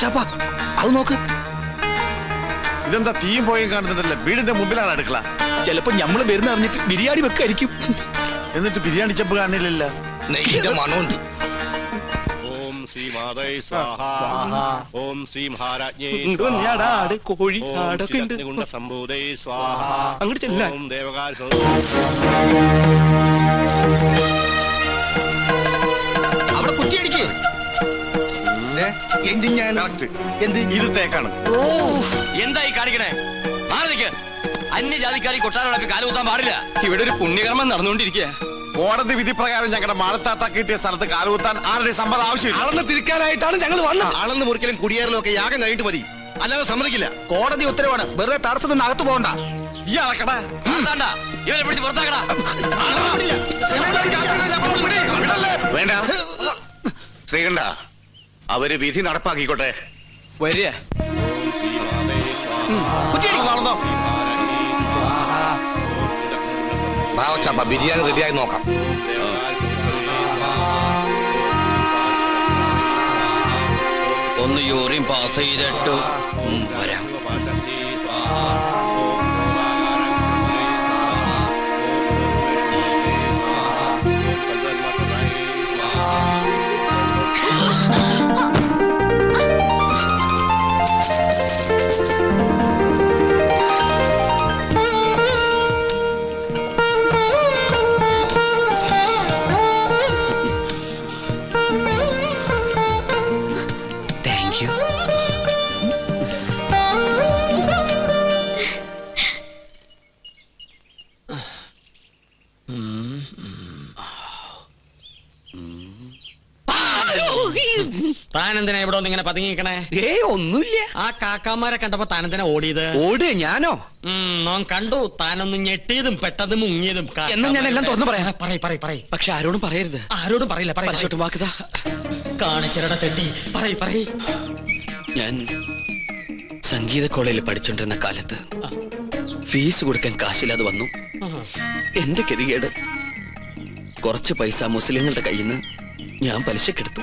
കൊച്ചാപ്പ അത് നോക്ക്. ഇതെന്താ തീയും പോയും കാണുന്നുണ്ടല്ലോ വീടിന്റെ മുമ്പിലാണ് അടുക്കള? ചിലപ്പോ ഞമ്മൾ വരുന്ന അറിഞ്ഞിട്ട് ബിരിയാണി വെക്കായിരിക്കും. എന്നിട്ട് ബിരിയാണി ചെപ്പ് കാണില്ലല്ലോ. നെയ്യുടെ മണമുണ്ട്. ഓം ശ്രീ മാതൈ സ്വാഹ. ഓം ശ്രീ മഹാരാജ്ഞേ ഇങ്ങോട്ട് വന്നെയാടാ, ആട്, കോഴി, ആടൊക്കെ ഉണ്ട്. ഗുണ്ട സംഭൂതൈ സ്വാഹ. അങ്ങോട്ട് ചെല്ലാം ഓം ദേവകാൽ എന്തിനാണ് കറക്റ്റ് എന്ത്? ഇത് തേക്കാണ്. എന്തായി കാണിക്കണേ? മാറി നിൽക്ക് അന്യജാതിക്കാരി കൊട്ടാരം കാലുകുത്താൻ പാടില്ല. ഇവിടെ ഒരു പുണ്യകർമ്മം നടന്നുകൊണ്ടിരിക്കുക. കോടതി വിധി പ്രകാരം ഞങ്ങളുടെ മാനത്താത്ത കിട്ടിയ സ്ഥലത്ത് കാലുകുത്താൻ ആരുടെ സമ്മതം ആവശ്യമില്ല. അളന്ന് തിരിക്കാനായിട്ടാണ് ഞങ്ങൾ വന്നത്. അളന്ന് മുറിക്കലും കുടിയേറലും ഒക്കെ യാഗം കഴിഞ്ഞിട്ട് മതി. അല്ലാതെ സമ്മതിക്കില്ല. കോടതി ഉത്തരവാണ്. വെറുതെ തടസ്സത്തിൽ നിന്ന് അകത്ത് പോകണ്ട. ഈ അളക്കട ഇവനെ പിടിച്ച് പുറത്താക്കടാ. വേണ്ട. ശ്രീകണ്ഠ. അവർ വിധി നടപ്പാക്കിക്കോട്ടെ. വരിക. ബിരിയാണി റെഡിയായി നോക്കാം. ഒന്ന് യൂറിയും പാസ് ചെയ്തിട്ട് ഉം, വരാം. താനെന്തിനാ ഇവിടെ ഒന്ന് ഇങ്ങനെ പതുങ്ങിക്കണേ ഏ ഒന്നുമില്ല. ആ കാക്കാമാരെ കണ്ടപ്പോ താനെന്തിനാ ഓടിയത്? ഓട് ഞാനോ? നോൻ കണ്ടു. താനൊന്ന് ഞെട്ടിയതും പെട്ടതും മുങ്ങിയതും എന്നാ ഞാൻ എല്ലാം തുറന്നു പറയാം. പറയ് പറയ് പറയ്. പക്ഷെ ആരോടും പറയരുത്. ആരോടും പറയില്ല പറയോട്ട് വാക്കുക കാണിച്ചരട വാക്കുതാ പറയ പറയ്. പറയ് ഞാൻ സംഗീത കോളേജിൽ പഠിച്ചോണ്ടിരുന്ന കാലത്ത് ഫീസ് കൊടുക്കാൻ കാശില്ലാതെ വന്നു. എന്റെ ഗതികേട് കുറച്ച് പൈസ മുസ്ലിങ്ങളുടെ കയ്യിൽ നിന്ന് ഞാൻ പലിശക്കെടുത്തു.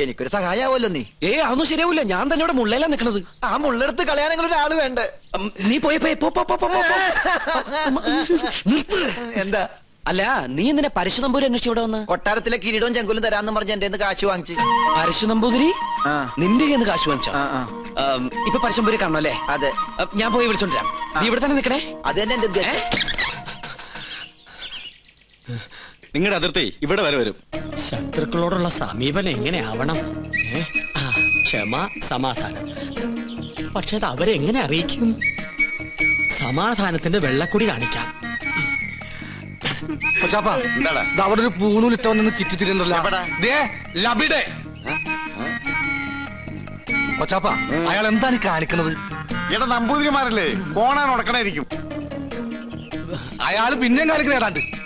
എനിക്കൊരു സഹായാവല്ലോ നീ. ഏ അതൊന്നും ശരിയാവില്ല. ഞാൻ തന്നെ ഇവിടെ മുള്ളയിലാ നിക്കണത്. ആ മുള്ളെടുത്ത് കളയാനെങ്കിലും ഒരാൾ വേണ്ടേ? നീ പോയി പോയി പോ, പോ, പോ, പോ, പോ, പോ. നിർത്ത്. എന്താ? അല്ല നീ എന്തിനാ പരശു നമ്പൂരി അന്വേഷിച്ച് ഇവിടെ വന്ന്? കൊട്ടാരത്തിലെ കിരീടവും ചെങ്കുലും തരാന്ന് പറഞ്ഞ് എന്റെ കാശ് വാങ്ങിച്ച്. പരശു നമ്പൂതിരി ആ. നിന്റെ കയ്യിൽ നിന്ന് കാശ് വാങ്ങിച്ചോ? ആ, ആ. ഉം, ഇപ്പൊ പരശുമ്പൂരി കാണണം അല്ലേ? അതെ. ഞാൻ പോയി വിളിച്ചോണ്ടിരാം. നീ ഇവിടെ തന്നെ നിക്കണേ. അത് തന്നെ എന്റെ ഉദ്ദേശം. നിങ്ങളുടെ അതിർത്തി ഇവിടെ വരെ വരും. ശത്രുക്കളോടുള്ള സമീപനം എങ്ങനെയാവണം? ആ, ക്ഷമ സമാധാനം. പക്ഷെ അത് അവരെങ്ങനെ അറിയിക്കും? സമാധാനത്തിന്റെ വെള്ളക്കുടി കാണിക്കാം. കൊച്ചാപ്പ എന്താടാ? ദാ അവിടെ ഒരു പൂണൂലിട്ട വന്ന് ചിറ്റിത്തിരുന്നല്ലോ എവിടാ? ദേ ലബിടെ. കൊച്ചാപ്പ അയാൾ എന്താണ് ഈ കാണിക്കണത്? ഇവിടെ നമ്പൂതിരിമാരല്ലേ? കോണാൻ ഉടക്കണായിരിക്കും. അയാൾ പിന്നെയും കാണിക്കണ ഏതാണ്ട്.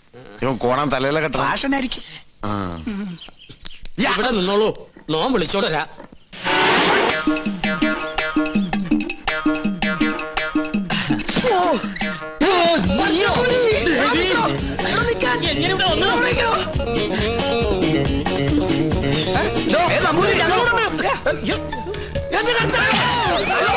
ഇവൻ കോണം തലയിലെ കെട്ട ഭാഷനായിരിക്കും ഇവിടെ നിന്നോളൂ. നോ വിളിച്ചോടരാ എന്റെ ഇവിടെ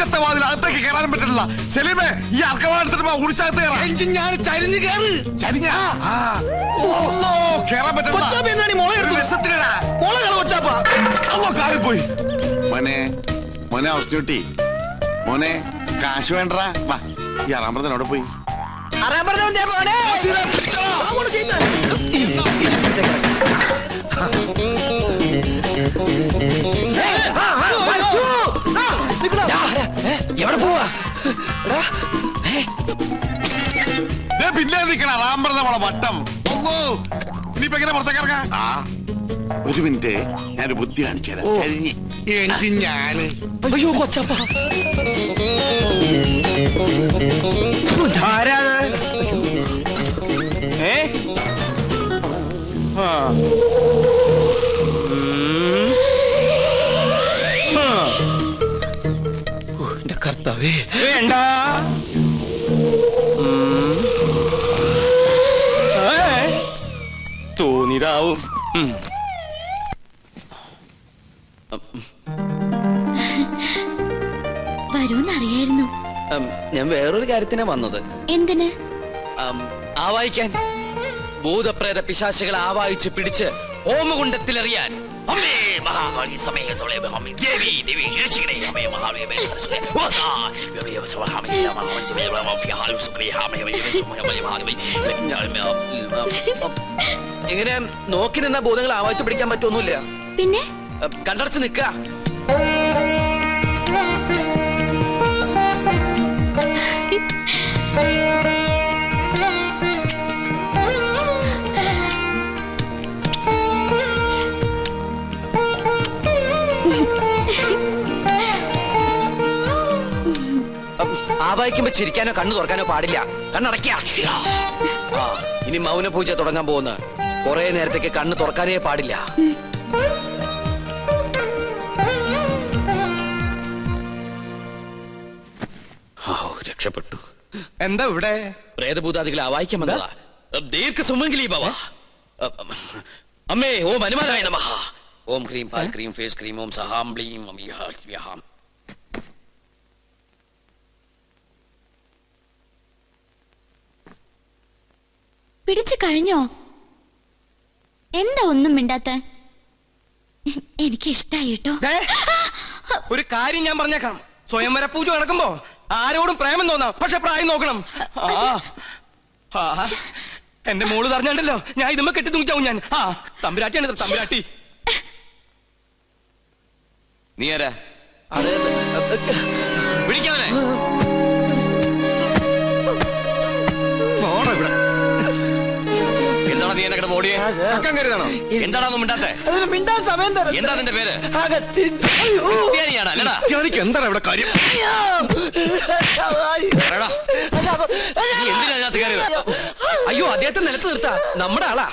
ഒടുക്കത്തെ വാതിൽ അകത്തേക്ക് കയറാനും പറ്റില്ല. സെലീമേ ഈ അർക്കവാടത്തിട്ട് ഉടിച്ചകത്ത് കയറാം. എഞ്ചിൻ ഞാൻ ചരിഞ്ഞ് കയറ്. ചരിഞ്ഞാ? പറ്റില്ല. പോയി മോനെ മോനെ അവസ്ഥ മോനെ കാശ് വേണ്ടടാ. വാ ഈ അറാമ്പറത്തിനോടെ പോയി. അറിയാൻ അറാമ്പറന്ന മോളെ വട്ടം. ഒന്നോ ഇനിയിപ്പോ എങ്ങനെ പുറത്തേക്ക് ഇറങ്ങാ ആ ഒരു മിനിറ്റ്. ഞാനൊരു ബുദ്ധി കാണിച്ചു തരാം. കഴിഞ്ഞ്. എഞ്ചിൻ ഞാൻ? അയ്യോ കൊച്ചപ്പ. ഏ? ആ. എന്റെ കർത്താവേ. വേണ്ട. വരൂന്നറിയായിരുന്നു ഉം, ഞാൻ വേറൊരു കാര്യത്തിനാ വന്നത് എന്തിന് ആവായിക്കാൻ ഭൂതപ്രേത പിശാശികളെ ആവായിച്ച് പിടിച്ച് ഹോമകുണ്ടത്തിലെറിയാൻ അമ്മേ മഹാകാളി ദേവി ദേവി രക്ഷിക്കണേ സരസ്വതി ദേവി എങ്ങനെ നോക്കി നിന്ന ഭൂതങ്ങളെ ആവാച്ച് പിടിക്കാൻ പറ്റൊന്നുമില്ല പിന്നെ? കണ്ടടച്ച് നിക്ക ആവായിക്കുമ്പോ ചിരിക്കാനോ കണ്ണു തുറക്കാനോ പാടില്ല. കണ്ണടയ്ക്ക ഇനി മൗന പൂജ തുടങ്ങാൻ പോകുന്ന കുറെ നേരത്തേക്ക് കണ്ണ് തുറക്കാനേ പാടില്ല. രക്ഷപ്പെട്ടു. എന്താ ഇവിടെ? പ്രേതഭൂതാദികളെ വായിക്കാമെന്നാ വന്നതാ. ദീർഘ സുമംഗലി ഭവ. അമ്മേ ഓം അനുമാനായ നമഹ ഓം ക്രീം പാൽ ക്രീം ഫേസ് ക്രീം ഓം സഹാം ബ്ലീം സ്വാഹാം പിടിച്ചു കഴിഞ്ഞോ? എന്താ ഒന്നും മിണ്ടാത്ത? എനിക്ക് ഇഷ്ടായി കേട്ടോ ഒരു കാര്യം ഞാൻ പറഞ്ഞേക്കാം. സ്വയംവര പൂജ നടക്കുമ്പോ ആരോടും പ്രേമം തോന്നാം. പക്ഷെ പ്രായം നോക്കണം. ആ ആ, എന്റെ മോൾ പറഞ്ഞാണ്ടല്ലോ ഞാൻ ഇതുമ്പോ കെട്ടി തൂങ്ങിച്ചാവും ഞാൻ. ആ തമ്പുരാട്ടിയാണ് തമ്പുരാട്ടി. നീ ആരാ? വിളിക്കാവനെ കിടന്ന് ഓടിയേ അക്കം കരുതണോ? എന്താണോ മിണ്ടാത്തെ? മിണ്ടാൻ സമയം തരാം എന്താ നിന്റെ പേര്? അഗസ്റ്റിൻ അയ്യോ. ക്രിസ്ത്യാനിയാടാ അല്ലടാ. എനിക്ക് എന്താണ് ഇവിടെ കാര്യം? അയ്യോ. പറയടാ. നീ എന്തിനാ അതിനകത്ത് കയറിയത്? അയ്യോ അദ്ദേഹത്തെ നിലത്ത് നിർത്താ. നമ്മുടെ ആളാ.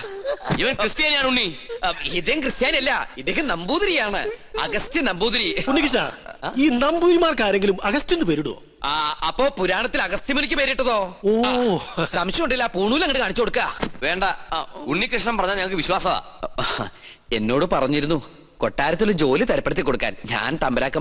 ഇവൻ ക്രിസ്ത്യാനിയാണ് ഉണ്ണി. ഇദ്ദേഹം ക്രിസ്ത്യാനിയല്ല ഇദ്ദേഹം നമ്പൂതിരിയാണ്. അഗസ്ത്യ നമ്പൂതിരി. ഉണ്ണികൃഷ്ണ ഈ നമ്പൂരിമാർക്ക് ആരെങ്കിലും അഗസ്റ്റിന് പേരിടുവോ? ആ അപ്പോ പുരാണത്തിൽ അഗസ്ത്യമുനിക്ക് പേരിട്ടതോ? ഓ. സംശയം സംശയമുണ്ടല്ല പൂണൂല അങ്ങോട്ട് കാണിച്ചു കൊടുക്ക. വേണ്ട. ഉണ്ണികൃഷ്ണൻ പറഞ്ഞാൽ ഞങ്ങൾക്ക് വിശ്വാസമാ. എന്നോട് പറഞ്ഞിരുന്നു കൊട്ടാരത്തിൽ ജോലി തരപ്പെടുത്തി കൊടുക്കാൻ. ഞാൻ തമ്പരാക്കമ്മ